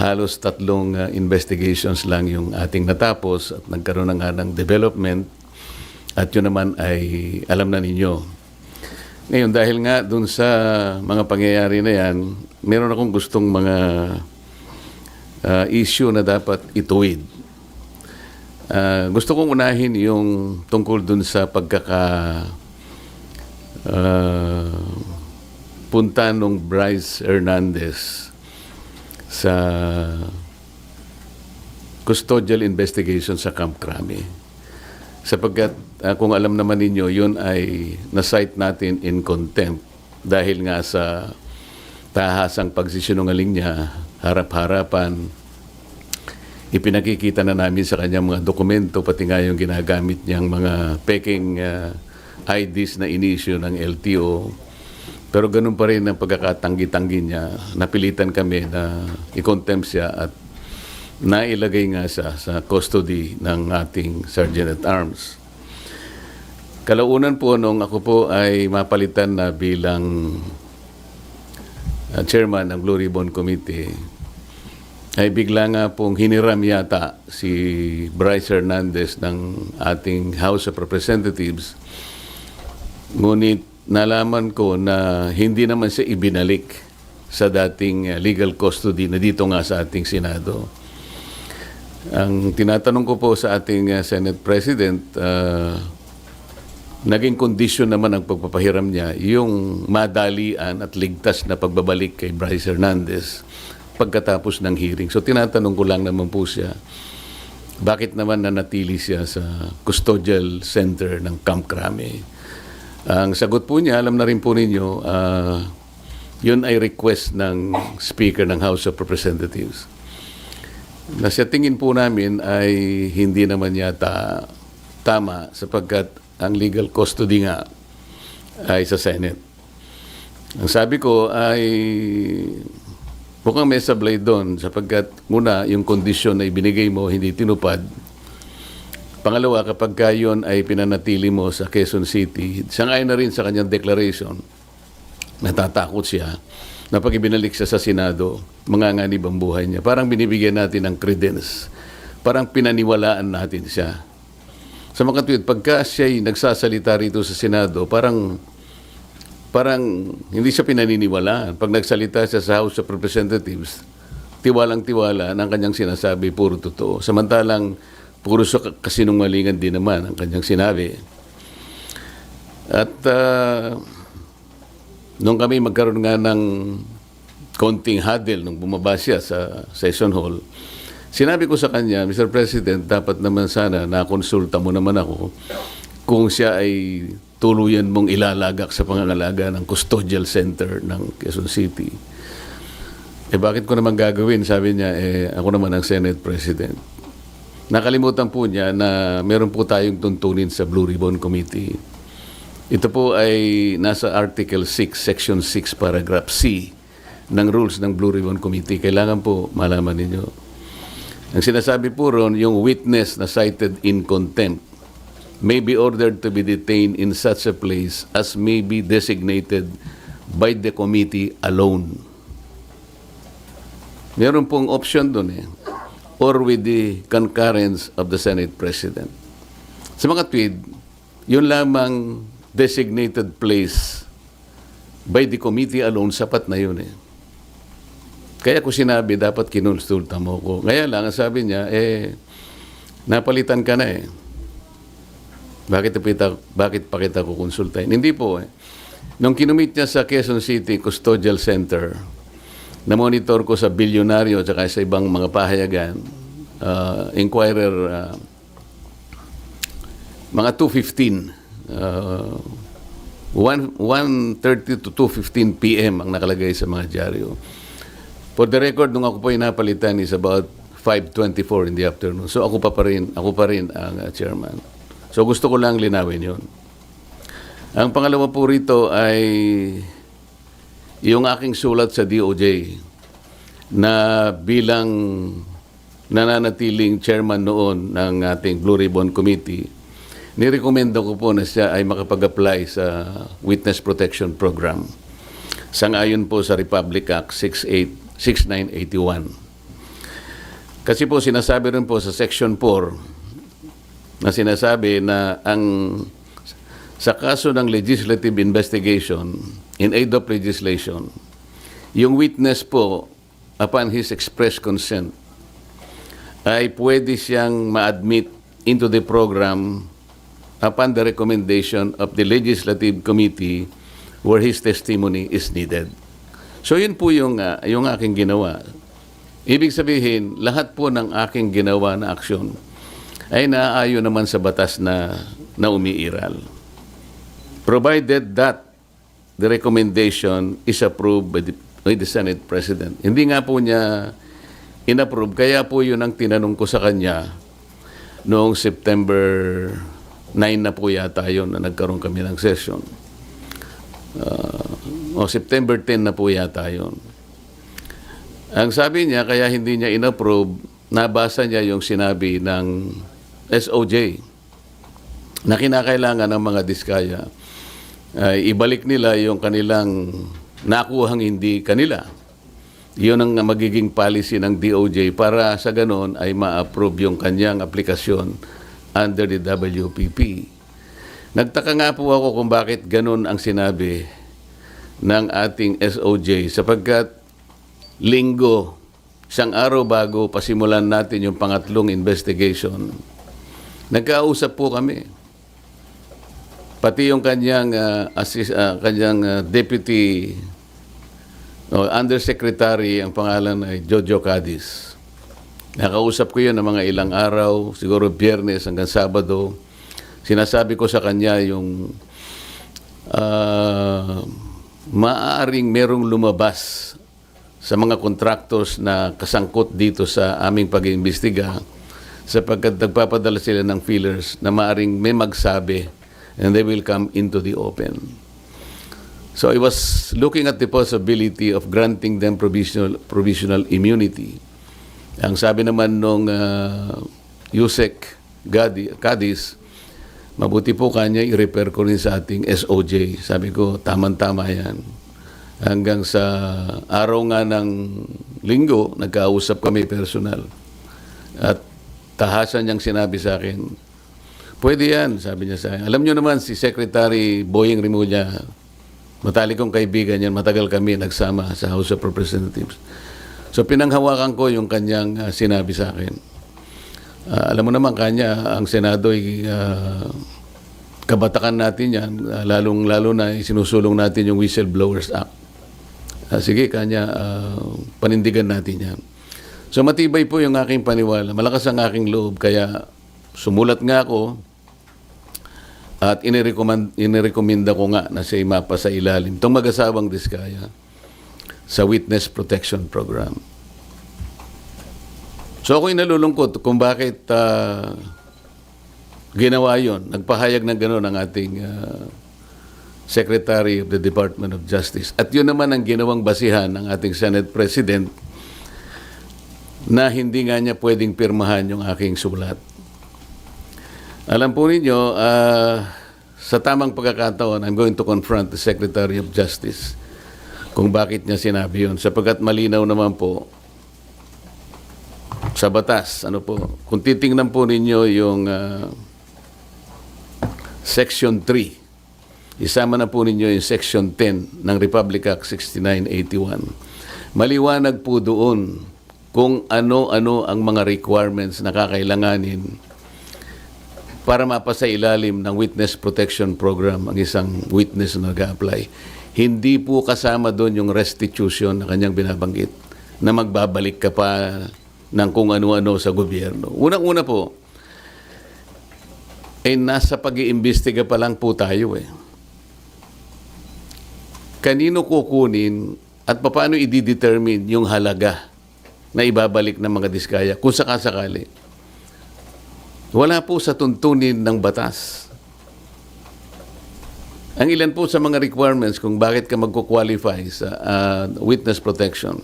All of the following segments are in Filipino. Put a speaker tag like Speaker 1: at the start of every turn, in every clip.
Speaker 1: halos tatlong uh, investigations lang yung ating natapos at nagkaroon na nga ng development at yun naman ay alam na ninyo. Ngayon, dahil nga dun sa mga pangyayari na yan, meron akong gustong mga uh, issue na dapat ituwid. Uh, gusto kong unahin yung tungkol dun sa pagkaka uh, punta nung Bryce Hernandez sa custodial investigation sa Camp Crame. Sapagkat uh, kung alam naman ninyo, yun ay na-cite natin in contempt dahil nga sa tahasang pagsisinungaling niya, harap-harapan, ipinakikita na namin sa kanya mga dokumento, pati nga yung ginagamit niyang mga peking uh, IDs na inisyo ng LTO. Pero ganun pa rin ang pagkakatanggi-tanggi niya. Napilitan kami na i-contempt siya at nailagay nga siya sa custody ng ating Sergeant at Arms. Kalaunan po nung ako po ay mapalitan na bilang uh, chairman ng Blue Ribbon Committee, ay bigla nga pong hiniram yata si Bryce Hernandez ng ating House of Representatives. Ngunit nalaman ko na hindi naman siya ibinalik sa dating uh, legal custody na dito nga sa ating Senado. Ang tinatanong ko po sa ating uh, Senate President, uh, naging kondisyon naman ang pagpapahiram niya yung madalian at ligtas na pagbabalik kay Bryce Hernandez pagkatapos ng hearing. So tinatanong ko lang naman po siya, bakit naman nanatili siya sa custodial center ng Camp Crame? Ang sagot po niya, alam na rin po ninyo, uh, yun ay request ng Speaker ng House of Representatives. Na sa tingin po namin ay hindi naman yata tama sapagkat ang legal custody nga ay sa Senate. Ang sabi ko ay mukhang may sablay doon sapagkat muna yung kondisyon na ibinigay mo hindi tinupad. Pangalawa, kapag ka yun ay pinanatili mo sa Quezon City, sangay na rin sa kanyang declaration, natatakot siya na pag ibinalik siya sa Senado, manganganib ang buhay niya. Parang binibigyan natin ng credence. Parang pinaniwalaan natin siya. Sa mga tweet, pagka siya'y nagsasalita rito sa Senado, parang parang hindi siya pinaniniwalaan. Pag nagsalita siya sa House of Representatives, tiwalang-tiwala ng kanyang sinasabi, puro totoo. Samantalang, puro sa kasinungalingan din naman ang kanyang sinabi. At uh, nung kami magkaroon nga ng konting huddle nung bumaba siya sa session hall, sinabi ko sa kanya, Mr. President, dapat naman sana nakonsulta mo naman ako kung siya ay tuluyan mong ilalagak sa pangangalaga ng custodial center ng Quezon City. Eh bakit ko naman gagawin? Sabi niya, eh ako naman ang Senate President. Nakalimutan po niya na meron po tayong tuntunin sa Blue Ribbon Committee. Ito po ay nasa Article 6, Section 6, Paragraph C ng rules ng Blue Ribbon Committee. Kailangan po malaman ninyo. Ang sinasabi po ron, yung witness na cited in contempt may be ordered to be detained in such a place as may be designated by the committee alone. Meron pong option doon eh. Or with the concurrence of the Senate President. Sa mga tweet, yun lamang designated place by the committee alone, sapat na yun eh. Kaya ko sinabi, dapat kinonsulta mo ko. Kaya lang, ang sabi niya, eh, napalitan ka na eh. Bakit, kita, bakit pa kita kukonsultahin? Hindi po eh. Nung kinumit niya sa Quezon City Custodial Center, na-monitor ko sa bilyonaryo at sa ibang mga pahayagan, uh, Inquirer, uh, mga 2.15, uh, 1.30 to 2.15 p.m. ang nakalagay sa mga dyaryo. For the record, nung ako po napalitan is about 5.24 in the afternoon. So ako pa, pa rin, ako pa rin ang uh, chairman. So gusto ko lang linawin yon. Ang pangalawa po rito ay yung aking sulat sa DOJ na bilang nananatiling chairman noon ng ating Blue Ribbon Committee, nirekomenda ko po na siya ay makapag-apply sa Witness Protection Program. Sangayon po sa Republic Act 68, 6981. Kasi po sinasabi rin po sa Section 4 na sinasabi na ang sa kaso ng legislative investigation in aid of legislation, yung witness po upon his express consent ay pwede siyang ma-admit into the program upon the recommendation of the legislative committee where his testimony is needed. So yun po yung, ah, yung aking ginawa. Ibig sabihin, lahat po ng aking ginawa na aksyon ay naaayon naman sa batas na, na umiiral. Provided that the recommendation is approved by the, by the Senate President. Hindi nga po niya inapprove, kaya po yun ang tinanong ko sa kanya noong September 9 na po yata yun na nagkaroon kami ng session. Uh, o September 10 na po yata yun. Ang sabi niya, kaya hindi niya inapprove, nabasa niya yung sinabi ng SOJ na kinakailangan ng mga diskaya ay ibalik nila yung kanilang nakuhang hindi kanila. Yun ang magiging policy ng DOJ para sa ganon ay ma-approve yung kanyang aplikasyon under the WPP. Nagtaka nga po ako kung bakit ganon ang sinabi ng ating SOJ sapagkat linggo, isang araw bago pasimulan natin yung pangatlong investigation, nagkausap po kami. Pati yung kanyang, ah, assist, ah, kanyang ah, deputy o undersecretary, ang pangalan ay Jojo Cadiz. Nakausap ko yun ng mga ilang araw, siguro biyernes hanggang sabado. Sinasabi ko sa kanya yung ah, maaaring merong lumabas sa mga contractors na kasangkot dito sa aming pag-iimbestiga sapagkat nagpapadala sila ng feelers na maaaring may magsabi and they will come into the open. So I was looking at the possibility of granting them provisional provisional immunity. Ang sabi naman nung uh, Yusek Gadi, Cadiz, mabuti po kanya i-repair ko rin sa ating SOJ. Sabi ko, tamang-tama yan. Hanggang sa araw nga ng linggo, nagkausap kami personal. At tahasan niyang sinabi sa akin, pwede yan, sabi niya sa akin. Alam niyo naman, si Secretary Boying Rimulya, matalik kong kaibigan yan, matagal kami nagsama sa House of Representatives. So pinanghawakan ko yung kanyang ah, sinabi sa akin. Ah, alam mo naman kanya, ang Senado ay ah, kabatakan natin yan, ah, lalong-lalo na sinusulong natin yung Whistleblowers Act. Ah, sige, kanya, ah, panindigan natin yan. So matibay po yung aking paniwala. Malakas ang aking loob. Kaya sumulat nga ako at inirecommend, inirekomenda ko nga na siya mapa sa ilalim. Itong mag-asawang diskaya sa Witness Protection Program. So ako'y nalulungkot kung bakit ah, ginawa yon. Nagpahayag ng gano'n ang ating ah, Secretary of the Department of Justice. At yun naman ang ginawang basihan ng ating Senate President na hindi nga niya pwedeng pirmahan yung aking sulat. Alam po ninyo, ah, sa tamang pagkakataon, I'm going to confront the Secretary of Justice kung bakit niya sinabi yun. Sapagkat malinaw naman po sa batas. Ano po, kung titingnan po ninyo yung ah, Section 3, Isama na po ninyo yung Section 10 ng Republic Act 6981. Maliwanag po doon kung ano-ano ang mga requirements na kakailanganin para mapasa ilalim ng Witness Protection Program ang isang witness na nag-apply. Hindi po kasama doon yung restitution na kanyang binabanggit na magbabalik ka pa ng kung ano-ano sa gobyerno. Unang-una po, eh nasa pag-iimbestiga pa lang po tayo eh kanino kukunin at paano i-determine yung halaga na ibabalik ng mga diskaya kung sakasakali. Wala po sa tuntunin ng batas. Ang ilan po sa mga requirements kung bakit ka magko-qualify sa uh, witness protection.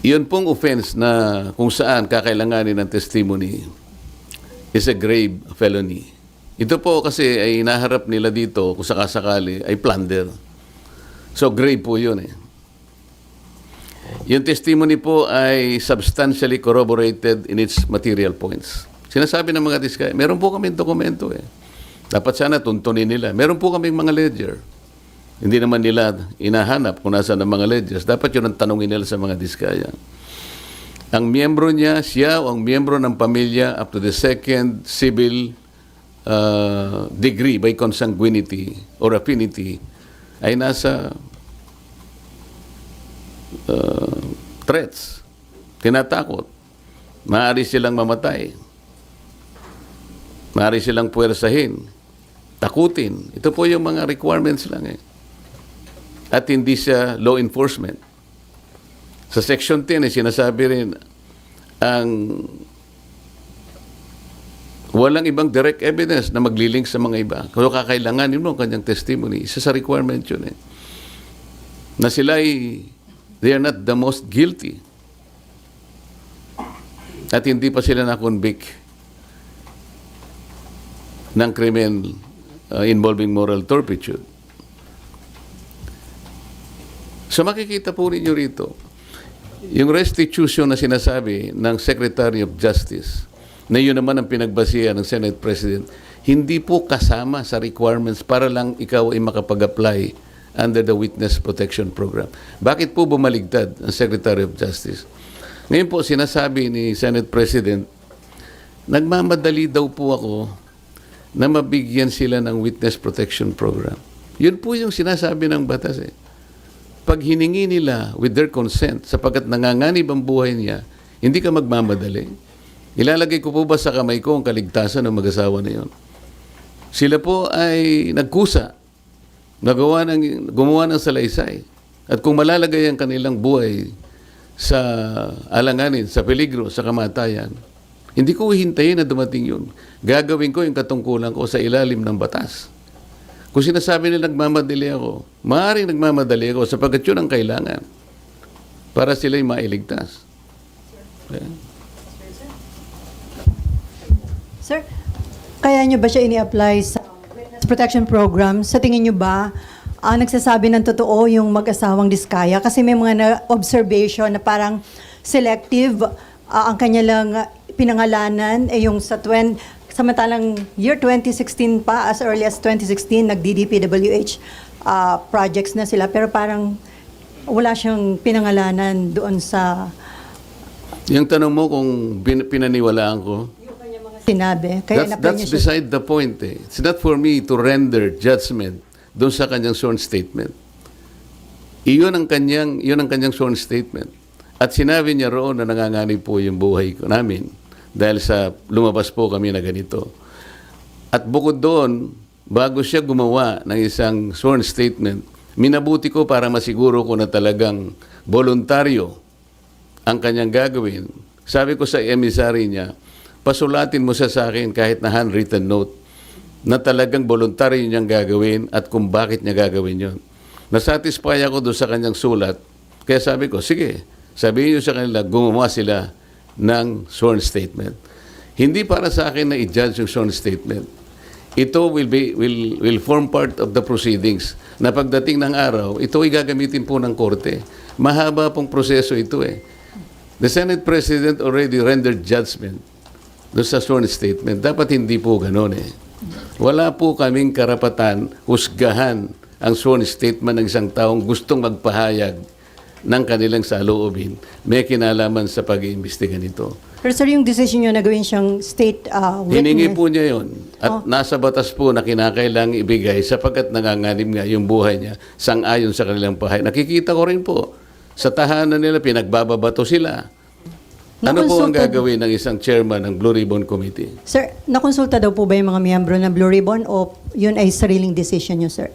Speaker 1: Iyon pong offense na kung saan kakailanganin ng testimony is a grave felony. Ito po kasi ay naharap nila dito kung sakasakali ay plunder. So grave po yun eh. Yung testimony po ay substantially corroborated in its material points. Sinasabi ng mga diskaya, meron po kami dokumento eh. Dapat sana tuntunin nila. Meron po kaming mga ledger. Hindi naman nila inahanap kung nasa ang mga ledgers. Dapat yun ang tanongin nila sa mga diskaya. Ang miyembro niya, siya o ang miyembro ng pamilya up to the second civil uh, degree by consanguinity or affinity ay nasa uh, threats, tinatakot. Maaari silang mamatay. Maaari silang puwersahin, takutin. Ito po yung mga requirements lang eh. At hindi siya law enforcement. Sa Section 10, eh, sinasabi rin, ang walang ibang direct evidence na maglilink sa mga iba. Kung kakailanganin mo ang kanyang testimony, isa sa requirement yun eh. Na sila ay, they are not the most guilty. At hindi pa sila na-convict ng krimen uh, involving moral turpitude. So makikita po ninyo rito, yung restitution na sinasabi ng Secretary of Justice, na yun naman ang pinagbasihan ng Senate President, hindi po kasama sa requirements para lang ikaw ay makapag-apply under the Witness Protection Program. Bakit po bumaligtad ang Secretary of Justice? Ngayon po sinasabi ni Senate President, nagmamadali daw po ako na mabigyan sila ng Witness Protection Program. Yun po yung sinasabi ng batas eh pag hiningi nila with their consent, sapagkat nanganganib ang buhay niya, hindi ka magmamadali. Ilalagay ko po ba sa kamay ko ang kaligtasan ng mag-asawa na yun? Sila po ay nagkusa, nagawa ng, gumawa ng salaysay. At kung malalagay ang kanilang buhay sa alanganin, sa peligro, sa kamatayan, hindi ko hintayin na dumating yun. Gagawin ko yung katungkulan ko sa ilalim ng batas. Kung sinasabi nila nagmamadali ako, maaaring nagmamadali ako sapagkat yun ang kailangan para sila'y mailigtas. Okay?
Speaker 2: Sir, kaya nyo ba siya ini-apply sa protection program? Sa tingin nyo ba, ah, nagsasabi ng totoo yung mag-asawang diskaya? Kasi may mga observation na parang selective ah, ang kanya lang pinangalanan eh yung sa 20, samantalang year 2016 pa, as early as 2016, nag-DDPWH ah, projects na sila. Pero parang wala siyang pinangalanan doon sa
Speaker 1: Yung tanong mo kung pin- pinaniwalaan ko,
Speaker 2: sinabi. Kaya
Speaker 1: that's, that's
Speaker 2: niya siya.
Speaker 1: beside the point. Eh. It's not for me to render judgment doon sa kanyang sworn statement. Iyon ang kanyang, iyon ang kanyang sworn statement. At sinabi niya roon na nanganganib po yung buhay ko namin dahil sa lumabas po kami na ganito. At bukod doon, bago siya gumawa ng isang sworn statement, minabuti ko para masiguro ko na talagang voluntaryo ang kanyang gagawin. Sabi ko sa emissary niya, pasulatin mo sa akin kahit na handwritten note na talagang voluntaryo niyang gagawin at kung bakit niya gagawin yon. Nasatisfy ako doon sa kanyang sulat. Kaya sabi ko, sige, sabihin niyo sa kanila, gumawa sila ng sworn statement. Hindi para sa akin na i-judge yung sworn statement. Ito will be will will form part of the proceedings na pagdating ng araw, ito ay gagamitin po ng korte. Mahaba pong proseso ito eh. The Senate President already rendered judgment doon sa sworn statement. Dapat hindi po ganun eh. Wala po kaming karapatan husgahan ang sworn statement ng isang taong gustong magpahayag ng kanilang saloobin. May kinalaman sa pag-iimbestiga nito.
Speaker 2: Pero sir, yung decision nyo na gawin siyang state uh, witness.
Speaker 1: Hiningi po niya yon At
Speaker 2: Oh.
Speaker 1: nasa batas po na kinakailangang ibigay sapagkat nanganganib nga yung buhay niya sang-ayon sa kanilang pahay. Nakikita ko rin po, sa tahanan nila pinagbababato sila. Ano po ang gagawin ng isang chairman ng Blue Ribbon Committee?
Speaker 2: Sir, nakonsulta daw po ba yung mga miyembro ng Blue Ribbon o yun ay sariling decision nyo, sir?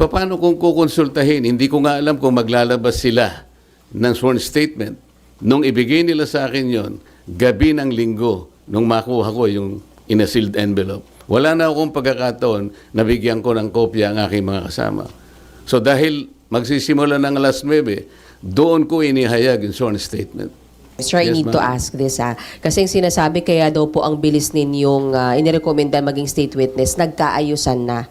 Speaker 1: Paano kung kukonsultahin? Hindi ko nga alam kung maglalabas sila ng sworn statement. Nung ibigay nila sa akin yon, gabi ng linggo, nung makuha ko yung in a sealed envelope, wala na akong pagkakataon na bigyan ko ng kopya ang aking mga kasama. So dahil magsisimula ng alas 9, doon ko inihayag yung sworn statement.
Speaker 3: Sir, I
Speaker 1: Yes,
Speaker 3: need to ask this ah. Kasi yung sinasabi kaya daw po ang bilis ninyong uh, inirekomenda maging state witness, nagkaayusan na.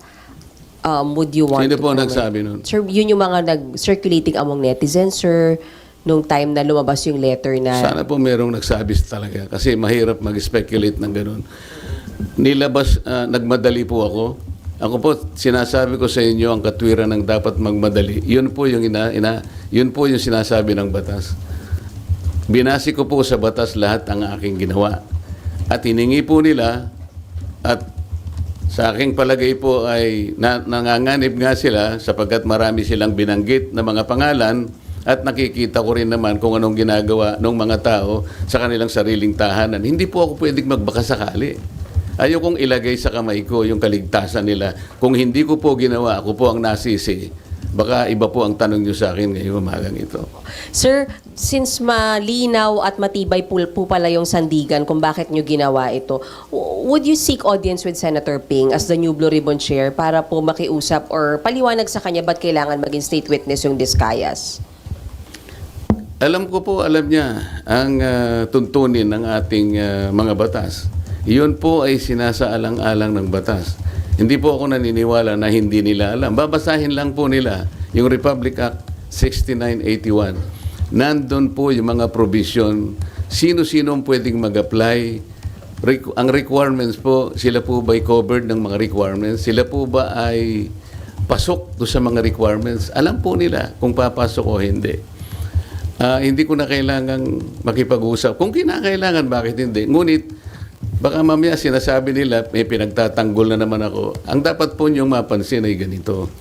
Speaker 3: um, would you want
Speaker 1: Sino
Speaker 3: to
Speaker 1: po
Speaker 3: comment?
Speaker 1: nagsabi nun?
Speaker 3: Sir, yun yung mga nag-circulating among netizens, sir, nung time na lumabas yung letter na...
Speaker 1: Sana po merong nagsabi talaga kasi mahirap mag-speculate ng ganun. Nilabas, ah, nagmadali po ako. Ako po, sinasabi ko sa inyo ang katwiran ng dapat magmadali. Yun po yung ina, ina yun po yung sinasabi ng batas. Binasi ko po sa batas lahat ang aking ginawa. At hiningi po nila at sa aking palagay po ay na, nanganganib nga sila sapagkat marami silang binanggit na mga pangalan at nakikita ko rin naman kung anong ginagawa ng mga tao sa kanilang sariling tahanan. Hindi po ako pwedeng magbakasakali. Ayokong ilagay sa kamay ko yung kaligtasan nila. Kung hindi ko po ginawa, ako po ang nasisi. Baka iba po ang tanong nyo sa akin ngayong umagang ito.
Speaker 3: Sir, since malinaw at matibay po, po pala yung sandigan kung bakit nyo ginawa ito, would you seek audience with Senator Ping as the new Blue Ribbon Chair para po makiusap or paliwanag sa kanya ba't kailangan maging state witness yung Discayas?
Speaker 1: Alam ko po, alam niya ang ah, tuntunin ng ating ah, mga batas. Iyon po ay sinasaalang-alang ng batas. Hindi po ako naniniwala na hindi nila alam. Babasahin lang po nila yung Republic Act 6981. Nandun po yung mga provision. Sino-sino pwedeng mag-apply. Ang requirements po, sila po ba covered ng mga requirements? Sila po ba ay pasok do sa mga requirements? Alam po nila kung papasok o hindi. Ah, hindi ko na kailangang makipag-usap. Kung kinakailangan, bakit hindi? Ngunit, baka mamaya sinasabi nila, may pinagtatanggol na naman ako. Ang dapat po niyong mapansin ay ganito.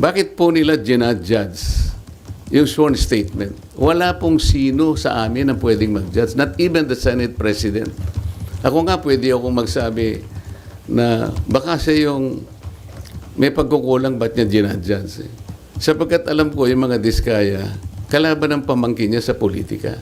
Speaker 1: Bakit po nila ginadjudge yung sworn statement? Wala pong sino sa amin ang pwedeng mag-judge. Not even the Senate President. Ako nga pwede akong magsabi na baka siya yung may pagkukulang ba't niya ginadjudge eh. Sapagkat alam ko yung mga diskaya, kalaban ng pamangkin niya sa politika.